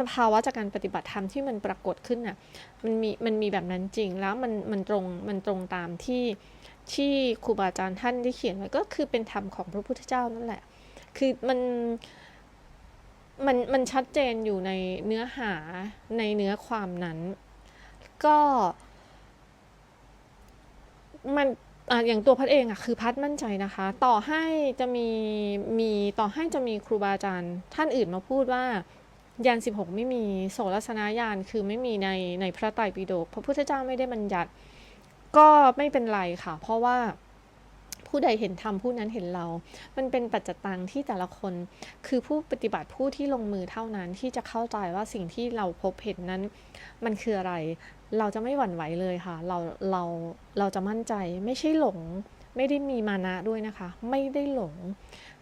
สภาวะจากการปฏิบัติธรรมที่มันปรากฏขึ้นน่ะมันมีมันมีแบบนั้นจริงแล้วมันมันตรงมันตรงตามที่ที่ครูบาอาจารย์ท่านได้เขียนไว้ก็คือเป็นธรรมของพระพุทธเจ้านั่นแหละ คือมันมันมันชัดเจนอยู่ในเนื้อหาในเนื้อความนั้น ก็มันออย่างตัวพัดเองอะคือพัดมั่นใจนะคะ ต่อให้จะมีมีต่อให้จะมีครูบาอาจารย์ท่านอื่นมาพูดว่า ยาน 16 ไม่มีโสรสนญาณคือไม่มีในในพระไตรปิฎกพระพุทธเจ้าไม่ได้บัญญัติ ก็ไม่เป็นไรค่ะ เพราะว่าผู้ใดเห็นธรรมผู้นั้นเห็นเรา มันเป็นปัจจตังที่แต่ละคน คือผู้ปฏิบัติผู้ที่ลงมือเท่านั้นที่จะเข้าใจว่าสิ่งที่เราพบเห็นนั้น มันคืออะไร เราจะไม่หวั่นไหวเลยค่ะ เราเราเราจะมั่นใจไม่ใช่หลง ไม่ได้มีมานะด้วยนะคะ ไม่ได้หลง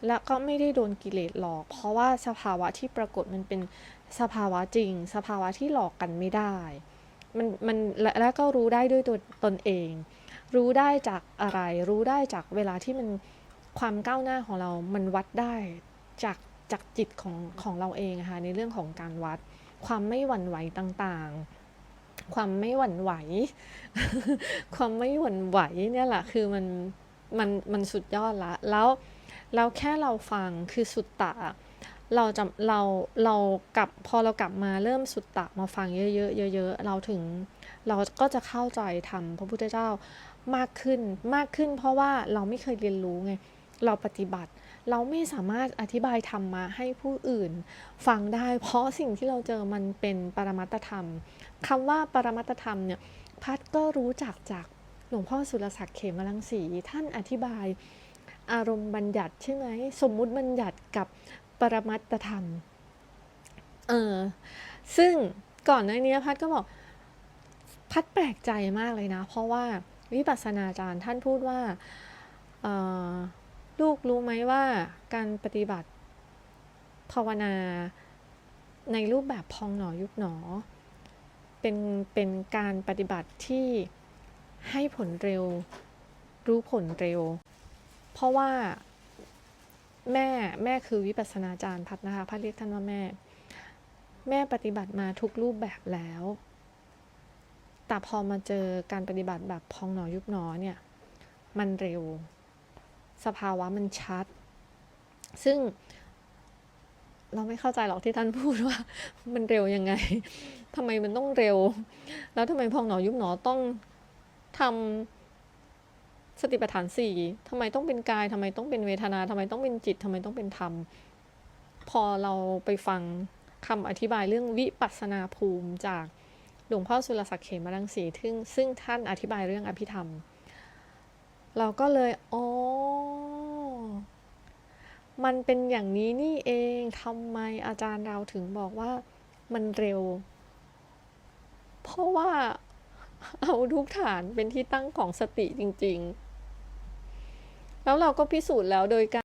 และก็ไม่ได้โดนกิเลสหลอก เพราะว่าสภาวะที่ปรากฏมันเป็นสภาวะจริง สภาวะที่หลอกกันไม่ได้ มันมันและและก็รู้ได้ด้วยตัวตนเอง รู้ได้จากอะไร รู้ได้จากเวลาที่มันความก้าวหน้าของเรา มันวัดได้จากจากจิตของของเราเองอะค่ะในเรื่องของการวัดความไม่หวั่นไหวต่างๆ ความไม่หวั่นไหว ความไม่หวั่นไหวเนี่ยแหละคือมันมันมันสุดยอดละ แล้วแล้วแค่เราฟังคือสุตตะเราจะเราเรากลับพอเรากลับมาเริ่มสุตตะมาฟังเยอะๆเยอะๆเราถึงเราก็จะเข้าใจธรรมพระพุทธเจ้ามากขึ้นมากขึ้น เพราะว่าเราไม่เคยเรียนรู้ไง เราปฏิบัติ เราไม่สามารถอธิบายธรรมมาให้ผู้อื่น ฟังได้ เพราะสิ่งที่เราเจอมันเป็นปรมัตธรรมคำว่าปรมัตธรรมเนี่ยพัดก็รู้จักจากหลวงพ่อสุรศักดิ์เขมรังสีท่านอธิบายอารมณ์บัญญัติใช่ไหมสมมุติบัญญัติกับปรมัตธรรมเออซึ่งก่อนหน้านี้พัดก็บอกพัดแปลกใจมากเลยนะ เพราะว่าวิปัสสนาจารย์ท่านพูดว่าเออ ลูกรู้ไหมว่าการปฏิบัติภาวนาในรูปแบบพองหนอยุบหนอ เป็นเป็นการปฏิบัติที่ให้ผลเร็ว รู้ผลเร็ว เพราะว่าแม่แม่คือวิปัสนาจารย์พัดนะคะพัดเรียกท่านว่าแม่ แม่ปฏิบัติมาทุกรูปแบบแล้ว แต่พอมาเจอการปฏิบัติแบบพองหนอยุบหนอเนี่ย มันเร็ว สภาวะมันชัด ซึ่งเราไม่เข้าใจหรอกที่ท่านพูดว่า มันเร็วยังไงทำไมมันต้องเร็ว แล้วทำไมพองหนอยุบหนอต้องทำสติปัฏฐานสี่ทำไมต้องเป็นกายทำไมต้องเป็นเวทนาทำไมต้องเป็นจิตทำไมต้องเป็นธรรม พอเราไปฟังคำอธิบายเรื่องวิปัสสนาภูมิจากหลวงพ่อสุรศักดิ์เขมรังสีซึ่งซึ่งท่านอธิบายเรื่องอภิธรรม เราก็เลย อ๋อ มันเป็นอย่างนี้นี่เองทำไมอาจารย์เราถึงบอกว่ามันเร็ว เพราะว่าเอาทุกฐานเป็นที่ตั้งของสติจริง ๆ แล้วเราก็พิสูจน์แล้วโดยการ